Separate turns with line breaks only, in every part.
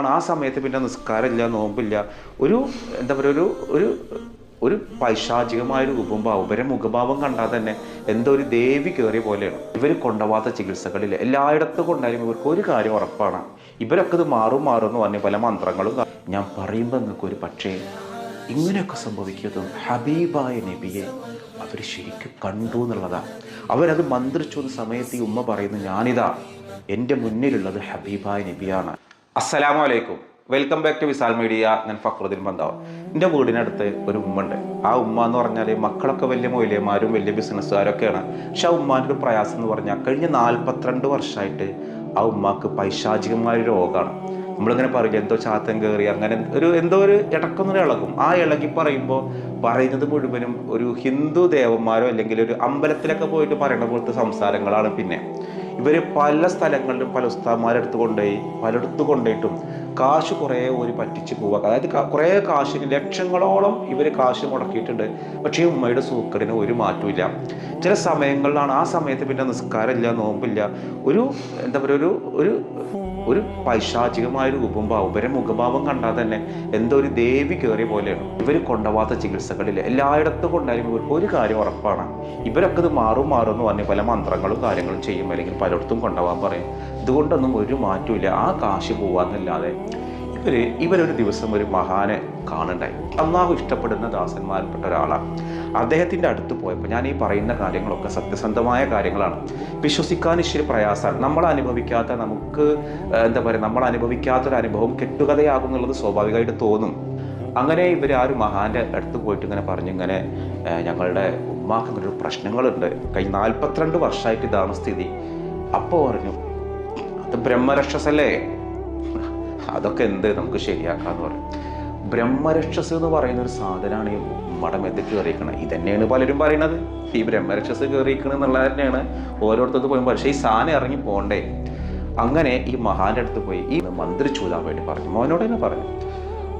സമയങ്ങളിലാണ് ആ സമയത്ത് പിന്നെ നിസ്കാരമില്ല നോമ്പില്ല. ഒരു എന്താ പറയുക ഒരു ഒരു ഒരു പൈശാചികമായ രൂപഭാവം ഇവരെ മുഖഭാവം കണ്ടാൽ തന്നെ എന്തോ ഒരു ദേവി കയറിയ പോലെയാണ്. ഇവർ കൊണ്ടുപോകാത്ത ചികിത്സകളിൽ എല്ലായിടത്തും കൊണ്ടായാലും ഇവർക്ക് ഒരു കാര്യം ഉറപ്പാണ്. ഇവരൊക്കെ ഇത് മാറും മാറും എന്ന് പറഞ്ഞ പല മന്ത്രങ്ങളും ഞാൻ പറയുമ്പോൾ നിങ്ങൾക്ക് ഒരു പക്ഷേ ഇങ്ങനെയൊക്കെ സംഭവിക്കുന്നതും ഹബീബായ നബിയെ അവർ ശരിക്കും കണ്ടു എന്നുള്ളതാണ് അവരത് മന്ത്രിച്ചു സമയത്ത് ഈ ഉമ്മ പറയുന്നു ഞാനിതാ എന്റെ മുന്നിലുള്ളത് ഹബീബായ നബിയാണ്. അസ്സലാമു അലൈക്കും. Welcome back to Visal media ഞാൻ ഫക്രുദ്ദീൻ ബന്ധാവ് എന്റെ വീടിനടുത്ത് ഒരു ഉമ്മ ആ ഉമ്മ എന്ന് പറഞ്ഞാൽ മക്കളൊക്കെ വലിയ മൊയിലിയന്മാരും വലിയ ബിസിനസ്സുകാരൊക്കെയാണ്. പക്ഷെ ആ ഉമ്മാന്റെ ഒരു പ്രയാസം എന്ന് പറഞ്ഞാൽ കഴിഞ്ഞ നാൽപ്പത്തിരണ്ട് വർഷമായിട്ട് ആ ഉമ്മാക്ക് പൈശാചികമായ രോഗമാണ്. നമ്മളിങ്ങനെ പറയില്ല എന്തോ ചാത്തം കയറി അങ്ങനെ ഒരു എന്തോ ഒരു ഇടക്കൊന്നും ഇളകും. ആ ഇളകി പറയുമ്പോൾ പറയുന്നത് മുഴുവനും ഒരു ഹിന്ദു ദേവന്മാരോ അല്ലെങ്കിൽ ഒരു അമ്പലത്തിലൊക്കെ പോയിട്ട് പറയുന്ന പോലത്തെ സംസാരങ്ങളാണ് പിന്നെ. ഇവർ പല സ്ഥലങ്ങളിലും പല ഉസ്താന്മാരെടുത്ത് കൊണ്ടുപോയി പലയിടത്ത് കൊണ്ടുപോയിട്ടും. കാശ് കുറേ ഒരു പറ്റിച്ച് പോവുക അതായത് കുറേ കാശ് ലക്ഷങ്ങളോളം ഇവർ കാശ് മുടക്കിയിട്ടുണ്ട്. പക്ഷേ ഉമ്മയുടെ സൂക്കറിന് ഒരു മാറ്റമില്ല ചില സമയങ്ങളിലാണ് ആ സമയത്ത് പിന്നെ നിസ്കാരമില്ല നോമ്പില്ല. ഒരു എന്താ പറയുക ഒരു ഒരു ഒരു പൈശാചികമായ രൂപഭാവം ഇവരെ മുഖഭാവം കണ്ടാൽ തന്നെ എന്തോ ഒരു ദേവി കയറിയ പോലെയാണ്. ഇവർ കൊണ്ടുപോകാത്ത ചികിത്സകളില്ല. എല്ലായിടത്തും കൊണ്ടായാലും ഇവർക്ക് ഒരു കാര്യം ഉറപ്പാണ്. ഇവരൊക്കെ ഇത് മാറും മാറും എന്ന് പറഞ്ഞ് പല മന്ത്രങ്ങളും കാര്യങ്ങളും ചെയ്യും. അല്ലെങ്കിൽ പലയിടത്തും കൊണ്ടുപോകാൻ പറയും. ഇതുകൊണ്ടൊന്നും ഒരു മാറ്റമില്ല ആ കാശ് പോവാന്നല്ലാതെ ഇവർ ഇവരൊരു ദിവസം ഒരു മഹാനെ കാണണ്ടായി. അള്ളാഹു ഇഷ്ടപ്പെടുന്ന ദാസന്മാരിൽപ്പെട്ട ഒരാളാണ്. അദ്ദേഹത്തിന്റെ അടുത്ത് പോയപ്പോൾ ഞാൻ ഈ പറയുന്ന കാര്യങ്ങളൊക്കെ സത്യസന്ധമായ കാര്യങ്ങളാണ്. വിശ്വസിക്കാൻ ഇച്ചിരി പ്രയാസമാണ്. നമ്മൾ അനുഭവിക്കാത്ത നമുക്ക് എന്താ പറയുക നമ്മൾ അനുഭവിക്കാത്തൊരു അനുഭവം കെട്ടുകഥയാകും എന്നുള്ളത് സ്വാഭാവികമായിട്ട് തോന്നും. അങ്ങനെ ഇവർ ആ ഒരു മഹാന്റെ അടുത്ത് പോയിട്ട് ഇങ്ങനെ പറഞ്ഞു ഇങ്ങനെ ഞങ്ങളുടെ ഉമ്മാക്ക് ഒരു പ്രശ്നങ്ങളുണ്ട്. കഴിഞ്ഞ നാൽപ്പത്തിരണ്ട് വർഷമായിട്ട് ഇതാണ് സ്ഥിതി. അപ്പോൾ പറഞ്ഞു അത് ബ്രഹ്മരക്ഷസല്ലേ? അതൊക്കെ എന്ത് നമുക്ക് ശരിയാക്കാന്ന് പറയും. ബ്രഹ്മരക്ഷസ് എന്ന് പറയുന്ന ഒരു സാധനമാണ് ഈ മടമെത്ത് കയറിയിരിക്കണത്. ഇതന്നെയാണ് പലരും പറയുന്നത്. ഈ ബ്രഹ്മരക്ഷസ് കയറിയിരിക്കണം എന്നുള്ളത് തന്നെയാണ് ഓരോരുത്തർക്ക് പോയി പക്ഷേ ഈ സാധനം ഇറങ്ങി പോകണ്ടേ അങ്ങനെ ഈ മഹാന്റെ അടുത്ത് പോയി ഈ മന്ത്രി ചൂതാൻ വേണ്ടി പറഞ്ഞു. മോനോട് തന്നെ പറഞ്ഞു.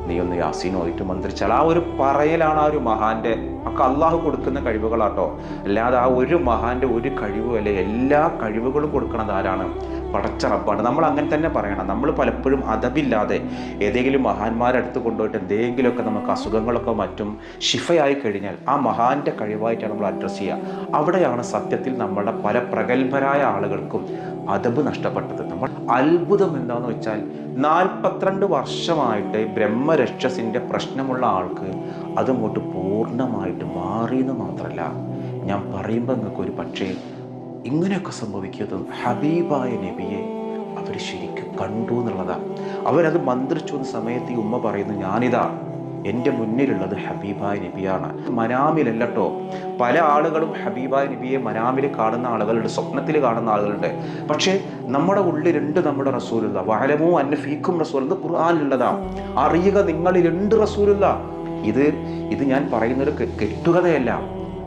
നീ ഒന്ന് യാസീൻ ഓതിട്ട് മന്ത്രിച്ചാൽ. ആ ഒരു പറയലാണ് ആ ഒരു മഹാന്റെ ഒക്കെ അള്ളാഹു കൊടുക്കുന്ന കഴിവുകളാട്ടോ. അല്ലാതെ ആ ഒരു മഹാന്റെ ഒരു കഴിവും അല്ലെ എല്ലാ കഴിവുകളും കൊടുക്കണത് ആരാണ്? പടച്ച റബ്ബാണ്. നമ്മൾ അങ്ങനെ തന്നെ പറയണം. നമ്മൾ പലപ്പോഴും അതവില്ലാതെ ഏതെങ്കിലും മഹാന്മാരടുത്ത് കൊണ്ടുപോയിട്ട് എന്തെങ്കിലുമൊക്കെ നമുക്ക് അസുഖങ്ങളൊക്കെ മറ്റും ഷിഫയായി കഴിഞ്ഞാൽ ആ മഹാന്റെ കഴിവായിട്ടാണ് നമ്മൾ അഡ്രസ്സ് ചെയ്യുക. അവിടെയാണ് സത്യത്തിൽ നമ്മളുടെ പല പ്രഗത്ഭരായ ആളുകൾക്കും അതബ് നഷ്ടപ്പെട്ടത്. നമ്മൾ അത്ഭുതം എന്താന്ന് വെച്ചാൽ നാൽപ്പത്തിരണ്ട് വർഷമായിട്ട് ബ്രഹ്മരക്ഷസിന്റെ പ്രശ്നമുള്ള ആൾക്ക് അതങ്ങോട്ട് പൂർണമായിട്ട് മാറിയെന്ന് മാത്രമല്ല ഞാൻ പറയുമ്പോൾ നിങ്ങൾക്ക് ഒരു പക്ഷേ ഇങ്ങനെയൊക്കെ സംഭവിക്കുന്നത് ഹബീബായ നബിയെ അവർ ശരിക്കും കണ്ടു എന്നുള്ളതാണ് അവരത് മന്ത്രിച്ചു സമയത്ത് ഈ ഉമ്മ പറയുന്നു ഞാനിതാ എന്റെ മുന്നിലുള്ളത് ഹബീബായ നബിയാണ്. മനാമിലല്ലട്ടോ. പല ആളുകളും ഹബീബായ നബിയെ മനാമിൽ കാണുന്ന ആളുകളുണ്ട് സ്വപ്നത്തിൽ കാണുന്ന ആളുകളുണ്ട്. പക്ഷേ നമ്മുടെ ഉള്ളിലുണ്ട് നമ്മുടെ റസൂലുള്ള. വഹലമോ അന്ന ഫീക്കും റസൂൽ ഇത് ഖുർആാനിലുള്ളതാ. അറിയുക നിങ്ങളിലുണ്ട് റസൂലുള്ള. ഇത് ഇത് ഞാൻ പറയുന്നൊരു കെട്ടുകഥയല്ല.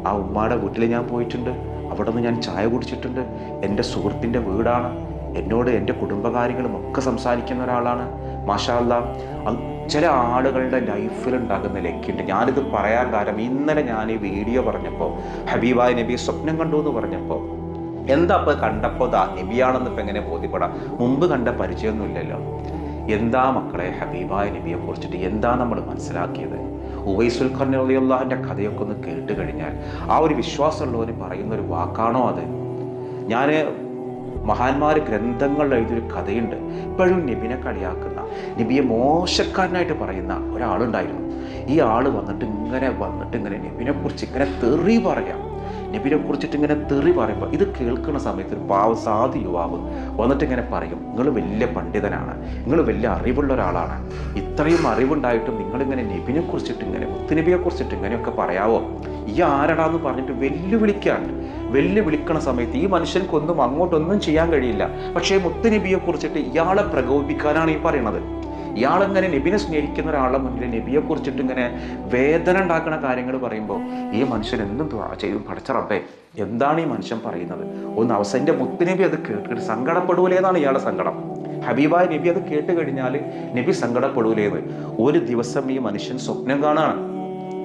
ആ ഉമ്മാടെ വീട്ടിൽ ഞാൻ പോയിട്ടുണ്ട്. അവിടെ നിന്ന് ഞാൻ ചായ കുടിച്ചിട്ടുണ്ട്. എന്റെ സുഹൃത്തിന്റെ വീടാണ്. എന്നോട് എന്റെ കുടുംബകാര്യങ്ങളും ഒക്കെ സംസാരിക്കുന്ന ഒരാളാണ്. മാഷാല്ല ചില ആളുകളുടെ ലൈഫിൽ ഉണ്ടാകുന്ന ലക്കുണ്ട്. ഞാനിത് പറയാൻ കാരണം ഇന്നലെ ഞാൻ ഈ വീഡിയോ പറഞ്ഞപ്പോൾ ഹബീബായ നബി സ്വപ്നം കണ്ടു എന്ന് പറഞ്ഞപ്പോൾ എന്താ അപ്പോൾ കണ്ടപ്പോൾ? ദാ നബിയാണെന്ന് ഇപ്പം എങ്ങനെ ബോധ്യപ്പെടാം? മുമ്പ് കണ്ട പരിചയമൊന്നുമില്ലല്ലോ എന്താ മക്കളെ ഹബീബായ നബിയെ കുറിച്ചിട്ട് എന്താ നമ്മൾ മനസ്സിലാക്കിയത്? ഉവൈസുൽ ഖർണുള്ളാഹിന്റെ കഥയൊക്കെ ഒന്ന് കേട്ട് കഴിഞ്ഞാൽ ആ ഒരു വിശ്വാസമുള്ളവന് പറയുന്ന ഒരു വാക്കാണോ അത്? ഞാൻ മഹാന്മാർ ഗ്രന്ഥങ്ങൾ എഴുതിയൊരു കഥയുണ്ട്. ഇപ്പോഴും നബിനെ കളിയാക്കുന്ന നബിയെ മോശക്കാരനായിട്ട് പറയുന്ന ഒരാളുണ്ടായിരുന്നു. ഈ ആൾ വന്നിട്ട് ഇങ്ങനെ വന്നിട്ട് ഇങ്ങനെ നബിനെ കുറിച്ച് ഇങ്ങനെ തെറി പറയാം. നബിനെ കുറിച്ചിട്ട് ഇങ്ങനെ തെറി പറയുമ്പോൾ ഇത് കേൾക്കുന്ന സമയത്ത് ഒരു പാവ സാധു യുവാവ് വന്നിട്ട് ഇങ്ങനെ പറയും നിങ്ങൾ വലിയ പണ്ഡിതനാണ്. നിങ്ങൾ വലിയ അറിവുള്ള ഒരാളാണ്. ഇത്രയും അറിവുണ്ടായിട്ടും നിങ്ങളിങ്ങനെ നബിനെ കുറിച്ചിട്ട് ഇങ്ങനെ മുത്തുനബിയെ കുറിച്ചിട്ട് ഇങ്ങനെയൊക്കെ പറയാവോ? ഈ ആരടാന്ന് പറഞ്ഞിട്ട് വെല്ലുവിളിക്കാൻ വെല്ലുവിളിക്കണ സമയത്ത് ഈ മനുഷ്യർക്കൊന്നും അങ്ങോട്ടൊന്നും ചെയ്യാൻ കഴിയില്ല. പക്ഷേ മുത്തുനബിയെ കുറിച്ചിട്ട് ഇയാളെ പ്രകോപിപ്പിക്കാനാണ് ഈ പറയുന്നത്. ഇയാളെങ്ങനെ നബിനെ സ്നേഹിക്കുന്ന ഒരാളുടെ മുന്നിൽ നബിയെ കുറിച്ചിട്ട് ഇങ്ങനെ വേദന ഉണ്ടാക്കുന്ന കാര്യങ്ങൾ പറയുമ്പോൾ ഈ മനുഷ്യൻ എന്തും ചെയ്യും. പടച്ച റബ്ബേ എന്താണ് ഈ മനുഷ്യൻ പറയുന്നത്? ഒന്ന് അവസാന്റെ മുത്തുനബി അത് കേട്ടിട്ട് സങ്കടപ്പെടൂലേന്നാണ് ഇയാളുടെ സങ്കടം. ഹബീബായ നബി അത് കേട്ട് കഴിഞ്ഞാൽ നബി സങ്കടപ്പെടൂലേന്ന്. ഒരു ദിവസം ഈ മനുഷ്യൻ സ്വപ്നം കാണാണ്.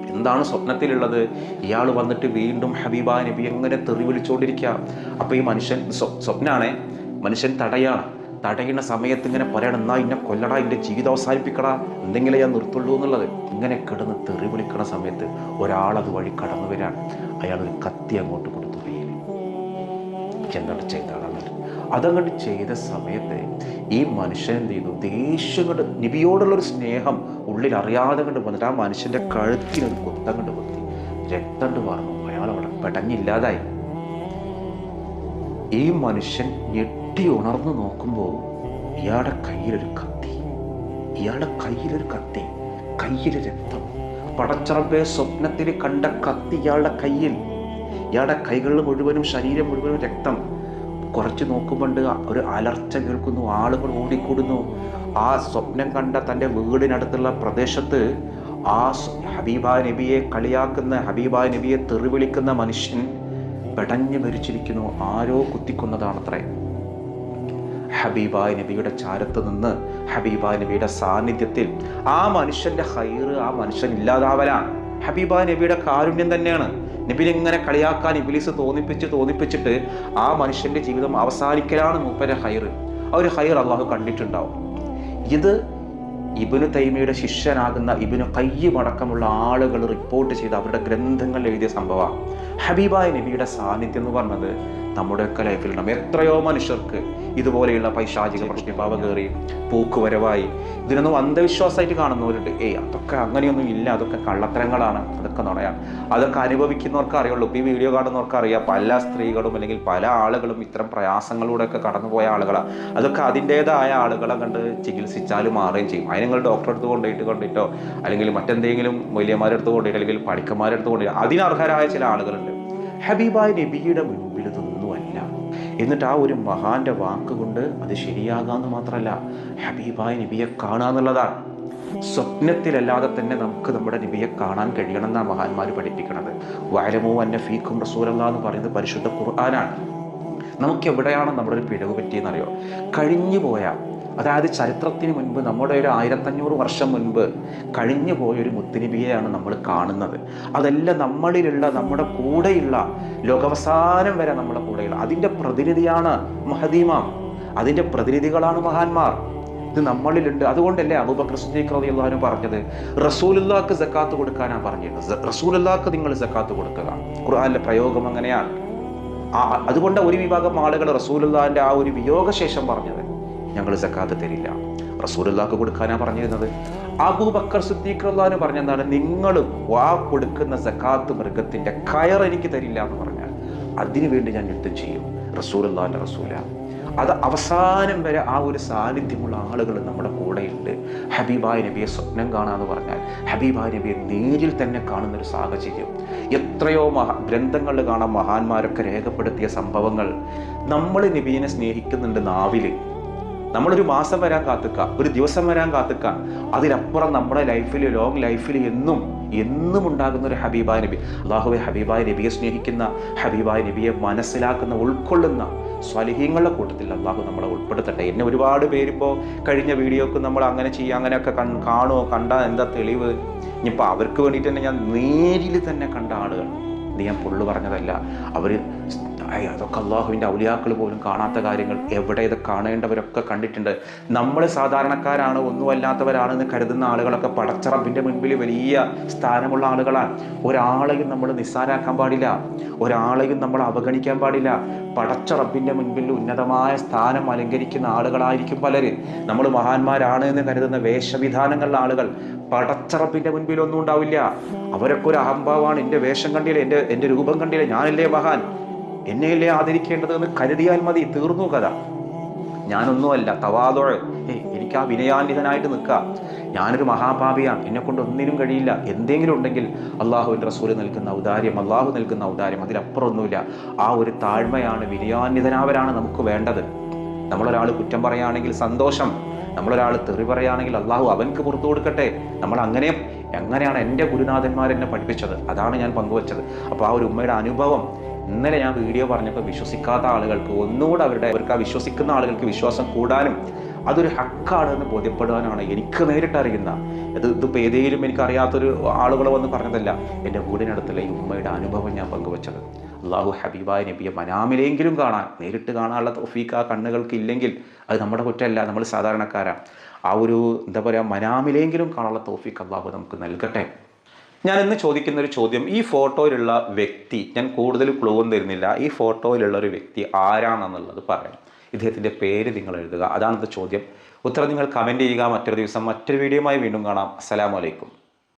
എന്താണ് സ്വപ്നത്തിലുള്ളത്? ഇയാൾ വന്നിട്ട് വീണ്ടും ഹബീബ നബി എങ്ങനെ തെറി വിളിച്ചുകൊണ്ടിരിക്കുക അപ്പോൾ ഈ മനുഷ്യൻ സ്വപ്നാണേ. മനുഷ്യൻ തടയാണ്. തടയുന്ന സമയത്ത് ഇങ്ങനെ പറയണം എന്നാ ഇന്നെ കൊല്ലടാ എന്റെ ജീവിതം അവസാനിപ്പിക്കടാ. എന്തെങ്കിലും ഞാൻ നിർത്തുള്ളൂ എന്നുള്ളത്. ഇങ്ങനെ കിടന്ന് തെറി വിളിക്കണ സമയത്ത് ഒരാൾ അത് വഴി കടന്നു വരാൻ അയാൾ ഒരു കത്തി അങ്ങോട്ട് കൊടുത്തു. കയ്യിൽ എന്താണ് ചെയ്ത അതങ്ങോട്ട് ചെയ്ത സമയത്ത് ഈ മനുഷ്യൻ എന്ത് ചെയ്തു? ദേഷ്യം കൊണ്ട് നിബിയോടുള്ളൊരു സ്നേഹം ഉള്ളിൽ അറിയാതെ കണ്ട് വന്നിട്ട് ആ മനുഷ്യന്റെ കഴുത്തിനൊരു കുത്തം കണ്ട് കുത്തി രക്തം പറഞ്ഞു അയാൾ അവിടെ പെടഞ്ഞില്ലാതായി. ഈ മനുഷ്യൻ ഞെട്ടി ഉണർന്നു നോക്കുമ്പോൾ ഇയാളുടെ കയ്യിലൊരു കത്തി. ഇയാളുടെ കയ്യിലൊരു കത്തി. കയ്യിൽ രക്തം. പടച്ചറമ്പെ സ്വപ്നത്തിൽ കണ്ട കത്തി ഇയാളുടെ കയ്യിൽ. ഇയാളുടെ കൈകളിൽ മുഴുവനും ശരീരം മുഴുവനും രക്തം. കുറച്ച് നോക്കുമ്പോണ്ട് ഒരു അലർച്ച കേൾക്കുന്നു ആളുകൾ ഓടിക്കൂടുന്നു. ആ സ്വപ്നം കണ്ട തന്റെ വീടിനടുത്തുള്ള പ്രദേശത്ത് ആ ഹബീബ നബിയെ കളിയാക്കുന്ന ഹബീബ നബിയെ തെറിവിളിക്കുന്ന മനുഷ്യൻ പെടഞ്ഞു മരിച്ചിരിക്കുന്നു. ആരോ കുത്തിക്കുന്നതാണത്രേ. ഹബീബ നബിയുടെ ചാരത്ത് നിന്ന് ഹബീബ നബിയുടെ സാന്നിധ്യത്തിൽ ആ മനുഷ്യന്റെ ഹൈറ് ആ മനുഷ്യൻ ഇല്ലാതാവലാണ്. ഹബീബ നബിയുടെ കാരുണ്യം തന്നെയാണ്. നബിനെ ഇങ്ങനെ കളിയാക്കാൻ ഇബിലിസ് തോന്നിപ്പിച്ച് തോന്നിപ്പിച്ചിട്ട് ആ മനുഷ്യന്റെ ജീവിതം അവസാനിക്കലാണ് മൂപ്പരെ ഹൈർ. ആ ഒരു ഹൈർ അള്ളാഹു കണ്ടിട്ടുണ്ടാവും. ഇത് ഇബിനു തൈമയുടെ ശിഷ്യനാകുന്ന ഇബിനു കയ്യുമടക്കമുള്ള ആളുകൾ റിപ്പോർട്ട് ചെയ്ത് അവരുടെ ഗ്രന്ഥങ്ങൾ എഴുതിയ സംഭവമാണ്. ഹബീബായ നബിയുടെ സാന്നിധ്യം എന്ന് പറഞ്ഞത് നമ്മുടെയൊക്കെ ലൈഫിൽ ഉണ്ടാകും എത്രയോ മനുഷ്യർക്ക് ഇതുപോലെയുള്ള പൈശാചിക പ്രശ്നഭാവം കയറി പൂക്കുവരവായി. ഇതിനൊന്നും അന്ധവിശ്വാസമായിട്ട് കാണുന്നവരുണ്ട്. ഏയ് അതൊക്കെ അങ്ങനെയൊന്നും ഇല്ല. അതൊക്കെ കള്ളത്തരങ്ങളാണ്. അതൊക്കെ നുണയാണ്. അതൊക്കെ അനുഭവിക്കുന്നവർക്ക് അറിയുള്ളൂ. ഈ വീഡിയോ കാണുന്നവർക്ക് അറിയാം. പല സ്ത്രീകളും അല്ലെങ്കിൽ പല ആളുകളും ഇത്തരം പ്രയാസങ്ങളിലൂടെയൊക്കെ കടന്നുപോയ ആളുകളാണ് അതൊക്കെ അതിന്റെതായ ആളുകളെ കണ്ട് ചികിത്സിച്ചാലും മാറുകയും ചെയ്യും. അതിന് നിങ്ങൾ ഡോക്ടറെ അടുത്ത് കൊണ്ടുപോയിട്ട് കൊണ്ടിട്ടോ? അല്ലെങ്കിൽ മറ്റെന്തെങ്കിലും വലിയമാരെടുത്ത് കൊണ്ടുപോയിട്ട് അല്ലെങ്കിൽ പഠിക്കന്മാരെടുത്ത് കൊണ്ടുപോയിട്ട് അതിനർഹരായ ചില ആളുകളുണ്ട്. ഹബീബായ നബിയുടെ മുൻപിൽ എന്നിട്ട് ആ ഒരു മഹാന്റെ വാക്കുകൊണ്ട് അത് ശരിയാകാന്ന് മാത്രമല്ല ഹബീബായ നബിയെ കാണാന്നുള്ളതാണ് സ്വപ്നത്തിലല്ലാതെ തന്നെ നമുക്ക് നമ്മുടെ നബിയെ കാണാൻ കഴിയണം എന്നാണ് മഹാന്മാർ പഠിപ്പിക്കുന്നത് വയലമോ അന്ന ഫീക്കും റസൂലല്ല എന്ന് പറയുന്നത് പരിശുദ്ധ ഖുർആനാണ്. നമുക്ക് എവിടെയാണ് നമ്മുടെ ഒരു പിഴവ് പറ്റിയെന്നറിയോ? കഴിഞ്ഞു പോയ അതായത് ചരിത്രത്തിന് മുൻപ് നമ്മുടെ ഒരു ആയിരത്തഞ്ഞൂറ് വർഷം മുൻപ് കഴിഞ്ഞു പോയൊരു ഒരു മുത്തുനബിയെയാണ് നമ്മൾ കാണുന്നത്. അതല്ല നമ്മളിലുള്ള നമ്മുടെ കൂടെയുള്ള ലോകാവസാനം വരെ നമ്മുടെ കൂടെയുള്ള അതിന്റെ പ്രതിനിധിയാണ് മഹദീമാം. അതിന്റെ പ്രതിനിധികളാണ് മഹാന്മാർ. ഇത് നമ്മളിലുണ്ട്. അതുകൊണ്ടല്ലേ അബൂബക്കർ സിദ്ദീഖ് റളിയല്ലാഹു പറഞ്ഞത്? റസൂലുല്ലാക്ക് സക്കാത്ത് കൊടുക്കാനാണ് പറഞ്ഞത് റസൂലുല്ലാക്ക് നിങ്ങൾ സക്കാത്ത് കൊടുക്കുക. ഖുർആാനിലെ പ്രയോഗം അങ്ങനെയാണ്. അതുകൊണ്ട് ഒരു വിഭാഗം ആളുകൾ റസൂലുള്ളാഹിന്റെ ആ ഒരു വിയോഗശേഷം പറഞ്ഞത്. ഞങ്ങൾ സക്കാത്ത് തരില്ല. റസൂലുള്ളാക്ക് കൊടുക്കാനാണ് പറഞ്ഞിരുന്നത്. അബൂബക്കർ സിദ്ദീഖ് പറഞ്ഞതാണ് നിങ്ങൾ വാ കൊടുക്കുന്ന സക്കാത്ത് മൃഗത്തിന്റെ കയർ എനിക്ക് തരില്ല എന്ന് പറഞ്ഞാൽ അതിനുവേണ്ടി ഞാൻ യുദ്ധം ചെയ്യും. റസൂലുള്ളാഹിന്റെ റസൂല. അത് അവസാനം വരെ ആ ഒരു സാന്നിധ്യമുള്ള ആളുകൾ നമ്മുടെ കൂടെയുണ്ട്. ഹബീബായ നബിയെ സ്വപ്നം കാണാന്ന് പറഞ്ഞാൽ ഹബീബായ നബിയെ നേരിൽ തന്നെ കാണുന്ന ഒരു സാഹചര്യം. എത്രയോ മഹാ ഗ്രന്ഥങ്ങളിൽ കാണാൻ മഹാന്മാരൊക്കെ രേഖപ്പെടുത്തിയ സംഭവങ്ങൾ. നമ്മൾ നബീനെ സ്നേഹിക്കുന്നുണ്ട് നാവിൽ. നമ്മളൊരു മാസം വരാൻ കാത്തുക്ക ഒരു ദിവസം വരാൻ കാത്തുക്ക. അതിനപ്പുറം നമ്മുടെ ലൈഫിൽ ലോങ് ലൈഫിൽ എന്നും എന്നും ഉണ്ടാകുന്ന ഒരു ഹബീബായ നബി. അള്ളാഹുബെ ഹബീബായ നബിയെ സ്നേഹിക്കുന്ന ഹബീബായ നബിയെ മനസ്സിലാക്കുന്ന ഉൾക്കൊള്ളുന്ന സ്വലഹീങ്ങളുടെ കൂട്ടത്തിൽ അള്ളാഹു നമ്മളെ ഉൾപ്പെടുത്തട്ടെ. എന്നെ ഒരുപാട് പേരിപ്പോൾ കഴിഞ്ഞ വീഡിയോക്ക് നമ്മൾ അങ്ങനെ ചെയ്യുക അങ്ങനെയൊക്കെ കൺ കാണുമോ കണ്ടാൽ എന്താ തെളിവ്? ഇനിയിപ്പോൾ അവർക്ക് വേണ്ടിയിട്ട് തന്നെ ഞാൻ നേരിൽ തന്നെ കണ്ട ആളുകൾ. ഞാൻ പൊള്ളു പറഞ്ഞതല്ല. അവർ അതൊക്കെ അള്ളാഹുവിന്റെ ഔലിയാക്കൾ പോലും കാണാത്ത കാര്യങ്ങൾ. എവിടെ ഇത് കാണേണ്ടവരൊക്കെ കണ്ടിട്ടുണ്ട്. നമ്മൾ സാധാരണക്കാരാണ് ഒന്നുമല്ലാത്തവരാണെന്ന് കരുതുന്ന ആളുകളൊക്കെ പടച്ചറപ്പിന്റെ മുൻപിൽ വലിയ സ്ഥാനമുള്ള ആളുകളാണ്. ഒരാളെയും നമ്മൾ നിസ്സാരാക്കാൻ പാടില്ല. ഒരാളെയും നമ്മൾ അവഗണിക്കാൻ പാടില്ല. പടച്ച റബ്ബിന്റെ മുൻപിൽ ഉന്നതമായ സ്ഥാനം അലങ്കരിക്കുന്ന ആളുകളായിരിക്കും പലര്. നമ്മൾ മഹാന്മാരാണ് എന്ന് കരുതുന്ന വേഷവിധാനങ്ങളുള്ള ആളുകൾ പടച്ചറപ്പിന്റെ മുൻപിൽ ഒന്നും ഉണ്ടാവില്ല. അവരൊക്കെ ഒരു അഹംഭാവമാണ് എന്റെ വേഷം കണ്ടില്ല എന്റെ എന്റെ രൂപം കണ്ടില്ല ഞാനല്ലേ മഹാൻ? എന്നെയല്ലേ ആദരിക്കേണ്ടത് എന്ന് കരുതിയാൽ മതി തീർന്നു കഥ. ഞാനൊന്നുമല്ല തവാതോഴ്. ഏ എനിക്ക് ആ വിനയാന്വിതനായിട്ട് നിൽക്കുക ഞാനൊരു മഹാപാപിയാണ് എന്നെ കൊണ്ട് ഒന്നിനും കഴിയില്ല. എന്തെങ്കിലും ഉണ്ടെങ്കിൽ അള്ളാഹുവിന്റെ റസൂൽ നൽകുന്ന ഔദാര്യം അള്ളാഹു നൽകുന്ന ഔദാര്യം അതിലപ്പുറമൊന്നുമില്ല. ആ ഒരു താഴ്മയാണ് വിനയാന്വിതനാവരാണ് നമുക്ക് വേണ്ടത്. നമ്മളൊരാൾ കുറ്റം പറയുകയാണെങ്കിൽ സന്തോഷം. നമ്മളൊരാൾ തെറി പറയുകയാണെങ്കിൽ അള്ളാഹു അവൻക്ക് പുറത്തു കൊടുക്കട്ടെ. നമ്മൾ അങ്ങനെ എങ്ങനെയാണ് എന്റെ ഗുരുനാഥന്മാർ എന്നെ പഠിപ്പിച്ചത്. അതാണ് ഞാൻ പങ്കുവച്ചത്. അപ്പോൾ ആ ഒരു ഉമ്മയുടെ അനുഭവം ഇന്നലെ ഞാൻ വീഡിയോ പറഞ്ഞപ്പോൾ വിശ്വസിക്കാത്ത ആളുകൾക്ക് ഒന്നുകൂടെ അവരുടെ അവർക്ക് ആ വിശ്വസിക്കുന്ന ആളുകൾക്ക് വിശ്വാസം കൂടാനും അതൊരു ഹക്കാണ് എന്ന് ബോധ്യപ്പെടുവാനാണ് എനിക്ക് നേരിട്ട് അറിയുന്ന. ഇത് ഇതിപ്പോൾ ഏതെങ്കിലും എനിക്കറിയാത്തൊരു ആളുകൾ വന്ന് പറഞ്ഞതല്ല എന്റെ വീടിനടുത്തുള്ള ഈ ഉമ്മയുടെ അനുഭവം ഞാൻ പങ്കുവച്ചത്. അള്ളാഹു ഹബീബായ നബിയെ മനാമിലെങ്കിലും കാണാൻ നേരിട്ട് കാണാനുള്ള തൊഫീക്ക് ആ കണ്ണുകൾക്ക് ഇല്ലെങ്കിൽ അത് നമ്മുടെ കുറ്റമല്ല നമ്മൾ സാധാരണക്കാരാണ് ആ ഒരു എന്താ പറയുക മനാമിലെങ്കിലും കാണാനുള്ള തോഫീക്ക് അള്ളാഹു നമുക്ക് നൽകട്ടെ. ഞാൻ ഇന്ന് ചോദിക്കുന്ന ഒരു ചോദ്യം. ഈ ഫോട്ടോയിലുള്ള വ്യക്തി ഞാൻ കൂടുതൽ ക്ലൂ ഒന്നും തരുന്നില്ല. ഈ ഫോട്ടോയിലുള്ള ഒരു വ്യക്തി ആരാണെന്നുള്ളത് പറയാം ഇദ്ദേഹത്തിന്റെ പേര് നിങ്ങൾ എഴുതുക. അതാണത്തെ ചോദ്യം. ഉത്തരം നിങ്ങൾ കമന്റ് ചെയ്യുക. മറ്റൊരു ദിവസം മറ്റൊരു വീഡിയോയുമായി വീണ്ടും കാണാം. അസ്സലാമലൈക്കും